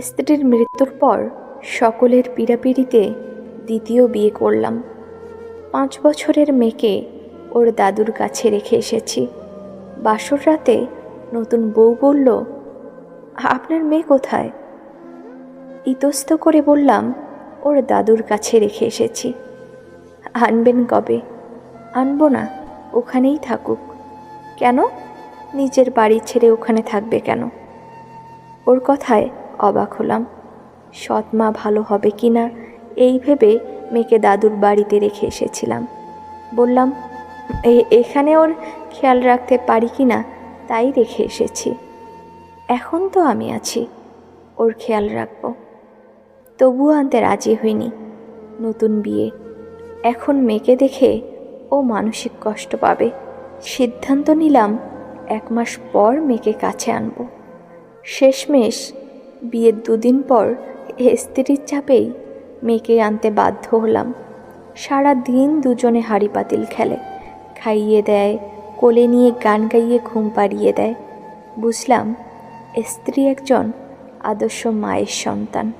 স্ত্রীর মৃত্যুর পর সকলের পীড়াপিড়িতে দ্বিতীয় বিয়ে করলাম। পাঁচ বছরের মেয়েকে ওর দাদুর কাছে রেখে এসেছি। বাসর রাতে নতুন বউ বলল, আপনার মেয়ে কোথায়? ইতস্ত করে বললাম, ওর দাদুর কাছে রেখে এসেছি। আনবেন কবে? আনব না, ওখানেই থাকুক। কেন? নিজের বাড়ি ছেড়ে ওখানে থাকবে কেন? ওর কথায় অবাক হলাম। সৎ মা ভালো হবে কি না, এই ভেবে মেয়েকে দাদুর বাড়িতে রেখে এসেছিলাম। বললাম, "এ- এখানে ওর খেয়াল রাখতে পারি কি না? তাই রেখে এসেছি। এখন তো আমি আছি, ওর খেয়াল রাখব। তবুও আনতে রাজি হইনি, নতুন বিয়ে। এখন মেয়েকে দেখে ও মানসিক কষ্ট পাবে। সিদ্ধান্ত নিলাম, এক মাস পর মেয়েকে কাছে আনব। শেষমেশ বিয়ের দুদিন পর স্ত্রীর চাপেই মেয়েকে আনতে বাধ্য হলাম। সারা দিন দুজনে হাড়ি পাতিল খেলে। খাইয়ে দেয়, কোলে নিয়ে গান গাইয়ে ঘুম পাড়িয়ে দেয়। বুঝলাম, স্ত্রী একজন আদর্শ মায়ের সন্তান।